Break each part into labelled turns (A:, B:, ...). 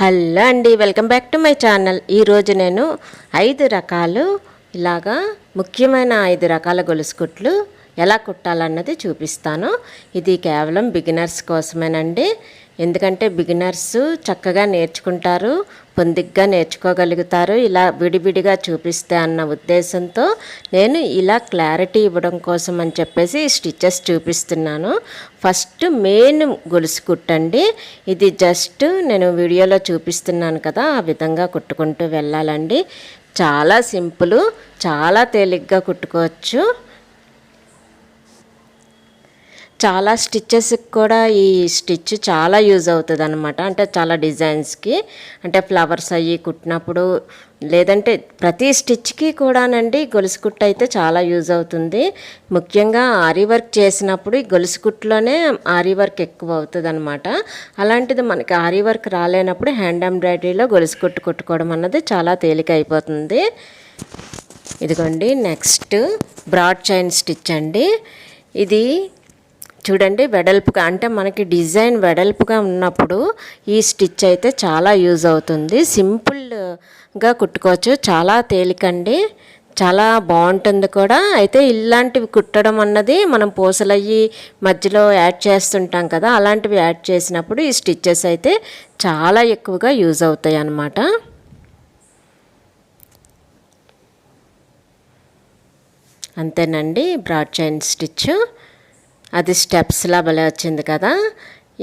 A: Hello అండి welcome back to my channel. ఈరోజు నేను ఐదు రకాలు ఇలాగా ముఖ్యమైన ఐదు రకాల గొలుసు కుట్లు ఎలా కుట్టాలన్నది చూపిస్తాను. ఇది కేవలం బిగినర్స్ కోసమేనండి. ఎందుకంటే బిగినర్స్ చక్కగా నేర్చుకుంటారు పొందిగ్గా నేర్చుకోగలుగుతారు. ఇలా విడివిడిగా చూపిస్తే అన్న ఉద్దేశంతో నేను ఇలా క్లారిటీ ఇవ్వడం కోసం అని చెప్పేసి స్టిచ్చెస్ స్టిచెస్ చూపిస్తున్నాను. ఫస్ట్ మెయిన్ గొలుసు కుట్టండి. ఇది జస్ట్ నేను వీడియోలో చూపిస్తున్నాను కదా ఆ విధంగా కుట్టుకుంటూ వెళ్ళాలండి. చాలా సింపుల్ చాలా తేలిగ్గా కుట్టుకోవచ్చు. చాలా స్టిచ్చెస్కి కూడా ఈ స్టిచ్ చాలా యూజ్ అవుతుంది అనమాట అంటే చాలా డిజైన్స్కి అంటే ఫ్లవర్స్ అవి కుట్టినప్పుడు లేదంటే ప్రతి స్టిచ్కి కూడానండి గొలుసు కుట్టు అయితే చాలా యూజ్ అవుతుంది. ముఖ్యంగా ఆరీ వర్క్ చేసినప్పుడు ఈ గొలుసు కుట్టులోనే ఆరీ వర్క్ ఎక్కువ అవుతుంది అనమాట అలాంటిది మనకి ఆరీ వర్క్ రాలేనప్పుడు హ్యాండ్ ఎంబ్రాయిడరీలో గొలుసు కుట్టు కుట్టుకోవడం అన్నది చాలా తేలిక అయిపోతుంది. ఇదిగోండి నెక్స్ట్ బ్రాడ్ చైన్ స్టిచ్ అండి. ఇది చూడండి వెడల్పుగా అంటే మనకి డిజైన్ వెడల్పుగా ఉన్నప్పుడు ఈ స్టిచ్ అయితే చాలా యూజ్ అవుతుంది. సింపుల్గా కుట్టుకోవచ్చు చాలా తేలికండి చాలా బాగుంటుంది కూడా. అయితే ఇలాంటివి కుట్టడం అన్నది మనం పూసలయ్యి మధ్యలో యాడ్ చేస్తుంటాం కదా అలాంటివి యాడ్ చేసినప్పుడు ఈ స్టిచ్చెస్ అయితే చాలా ఎక్కువగా యూజ్ అవుతాయి అన్నమాట. అంతేనండి బ్రాడ్ చైన్ స్టిచ్ అది స్టెప్స్లా భలే వచ్చింది కదా.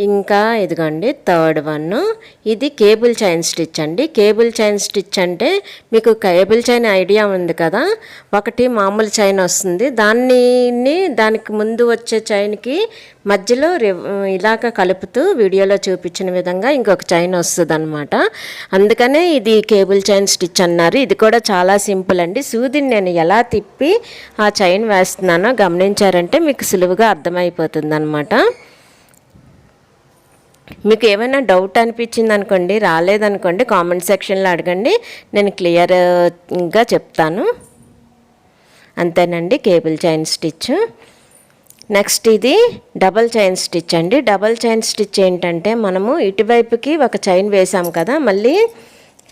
A: ఇంకా ఇదిగోండి థర్డ్ వన్. ఇది కేబుల్ చైన్ స్టిచ్ అండి. కేబుల్ చైన్ స్టిచ్ అంటే మీకు కేబుల్ చైన్ ఐడియా ఉంది కదా? ఒకటి మామూలు చైన్ వస్తుంది. దాన్ని దానికి ముందు వచ్చే చైన్కి మధ్యలో ఇలాగ కలుపుతూ వీడియోలో చూపించిన విధంగా ఇంకొక చైన్ వస్తుంది అనమాట అందుకనే ఇది కేబుల్ చైన్ స్టిచ్ అన్నారు. ఇది కూడా చాలా సింపుల్ అండి. సూదిని నేను ఎలా తిప్పి ఆ చైన్ వేస్తున్నానో గమనించారంటే మీకు సులువుగా అర్థమైపోతుంది అనమాట మీకు ఏమైనా డౌట్ అనిపించింది అనుకోండి రాలేదనుకోండి కామెంట్ సెక్షన్లో అడగండి. నేను క్లియర్గా uh, చెప్తాను. అంతేనండి కేబుల్ చైన్ స్టిచ్ నెక్స్ట్ ఇది డబల్ చైన్ స్టిచ్ అండి. డబల్ చైన్ స్టిచ్ ఏంటంటే మనము ఇటువైపుకి ఒక చైన్ వేసాం కదా మళ్ళీ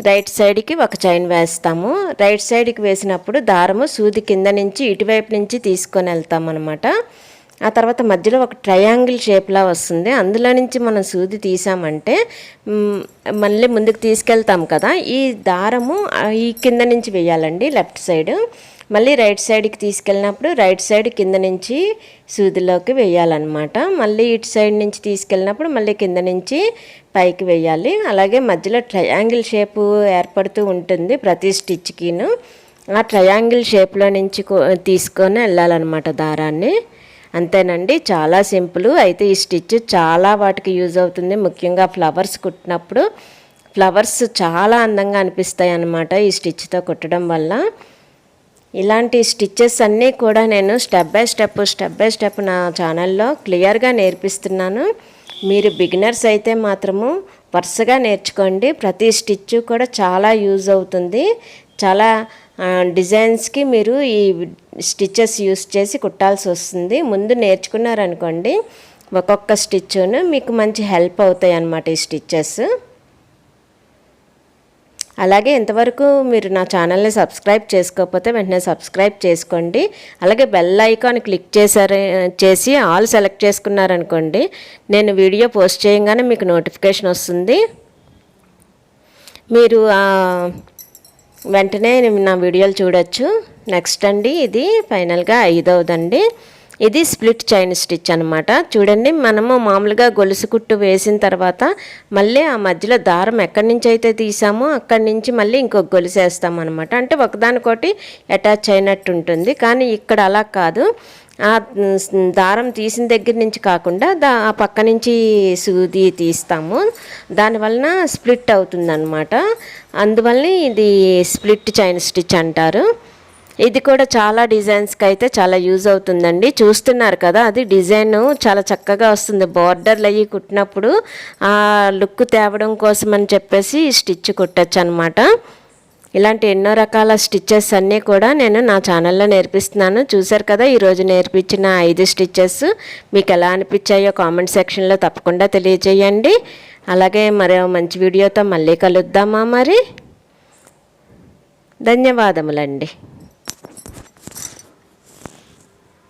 A: రైట్ సైడ్కి ఒక చైన్ వేస్తాము. రైట్ సైడ్కి వేసినప్పుడు దారము సూది కింద నుంచి ఇటువైపు నుంచి తీసుకొని వెళ్తాం అనమాట ఆ తర్వాత మధ్యలో ఒక ట్రయాంగిల్ షేప్లా వస్తుంది. అందులో నుంచి మనం సూది తీసామంటే మళ్ళీ ముందుకు తీసుకెళ్తాం కదా. ఈ దారము ఈ కింద నుంచి వేయాలండి లెఫ్ట్ సైడ్ మళ్ళీ రైట్ సైడ్కి తీసుకెళ్ళినప్పుడు రైట్ సైడ్ కింద నుంచి సూదిలోకి వేయాలన్నమాట. మళ్ళీ ఇటు సైడ్ నుంచి తీసుకెళ్ళినప్పుడు మళ్ళీ కింద నుంచి పైకి వేయాలి. అలాగే మధ్యలో ట్రయాంగిల్ షేపు ఏర్పడుతూ ఉంటుంది ప్రతి స్టిచ్కిను ఆ ట్రయాంగిల్ షేప్లో నుంచి తీసుకొని వెళ్ళాలన్నమాట దారాన్ని. అంతేనండి చాలా సింపుల్. అయితే ఈ స్టిచ్ చాలా వాటికి యూజ్ అవుతుంది. ముఖ్యంగా ఫ్లవర్స్ కుట్టినప్పుడు ఫ్లవర్స్ చాలా అందంగా అనిపిస్తాయి అన్నమాట ఈ స్టిచ్తో కుట్టడం వల్ల. ఇలాంటి స్టిచ్చెస్ అన్నీ కూడా నేను step by step step by step నా ఛానల్లో క్లియర్గా నేర్పిస్తున్నాను. మీరు బిగినర్స్ అయితే మాత్రము వరుసగా నేర్చుకోండి. ప్రతి స్టిచ్ కూడా చాలా యూజ్ అవుతుంది. చాలా డిజైన్స్కి మీరు ఈ స్టిచ్చెస్ యూస్ చేసి కుట్టాల్సి వస్తుంది. ముందు నేర్చుకున్నారనుకోండి ఒక్కొక్క స్టిచ్ను మీకు మంచి హెల్ప్ అవుతాయి అన్నమాట ఈ స్టిచ్చెస్. అలాగే ఇంతవరకు మీరు నా ఛానల్ని సబ్స్క్రైబ్ చేసుకోకపోతే వెంటనే సబ్స్క్రైబ్ చేసుకోండి. అలాగే బెల్ ఐకాన్ క్లిక్ చేశారు చేసి ఆల్ సెలెక్ట్ చేసుకున్నారనుకోండి నేను వీడియో పోస్ట్ చేయగానే మీకు నోటిఫికేషన్ వస్తుంది. మీరు వెంటనే నా వీడియోలు చూడొచ్చు. నెక్స్ట్ అండి ఇది ఫైనల్గా ఐదవదండి. ఇది స్ప్లిట్ చైన్ స్టిచ్ అనమాట చూడండి మనము మామూలుగా గొలుసు కుట్టు వేసిన తర్వాత మళ్ళీ ఆ మధ్యలో దారం ఎక్కడి నుంచి అయితే తీసామో అక్కడి నుంచి మళ్ళీ ఇంకొక గొలుసు వేస్తాం అనమాట అంటే ఒకదానికోటి అటాచ్ అయినట్టు ఉంటుంది. కానీ ఇక్కడ అలా కాదు. ఆ దారం తీసిన దగ్గర నుంచి కాకుండా దా ఆ పక్క నుంచి సూది తీస్తాము. దానివలన స్ప్లిట్ అవుతుందన్నమాట. అందువల్ల ఇది స్ప్లిట్ చైన్ స్టిచ్ అంటారు. ఇది కూడా చాలా డిజైన్స్కి అయితే చాలా యూజ్ అవుతుందండి. చూస్తున్నారు కదా అది డిజైన్ చాలా చక్కగా వస్తుంది. బార్డర్లు అవి కుట్టినప్పుడు ఆ లుక్ తేవడం కోసం అని చెప్పేసి స్టిచ్ కుట్టచ్చు అనమాట ఇలాంటి ఎన్నో రకాల స్టిచ్చెస్ అన్నీ కూడా నేను నా ఛానల్లో నేర్పిస్తున్నాను. చూసారు కదా ఈరోజు నేర్పించిన ఐదు స్టిచ్చెస్ మీకు ఎలా అనిపించాయో కామెంట్ సెక్షన్లో తప్పకుండా తెలియజేయండి. అలాగే మరో మంచి వీడియోతో మళ్ళీ కలుద్దామా మరి? ధన్యవాదములండి.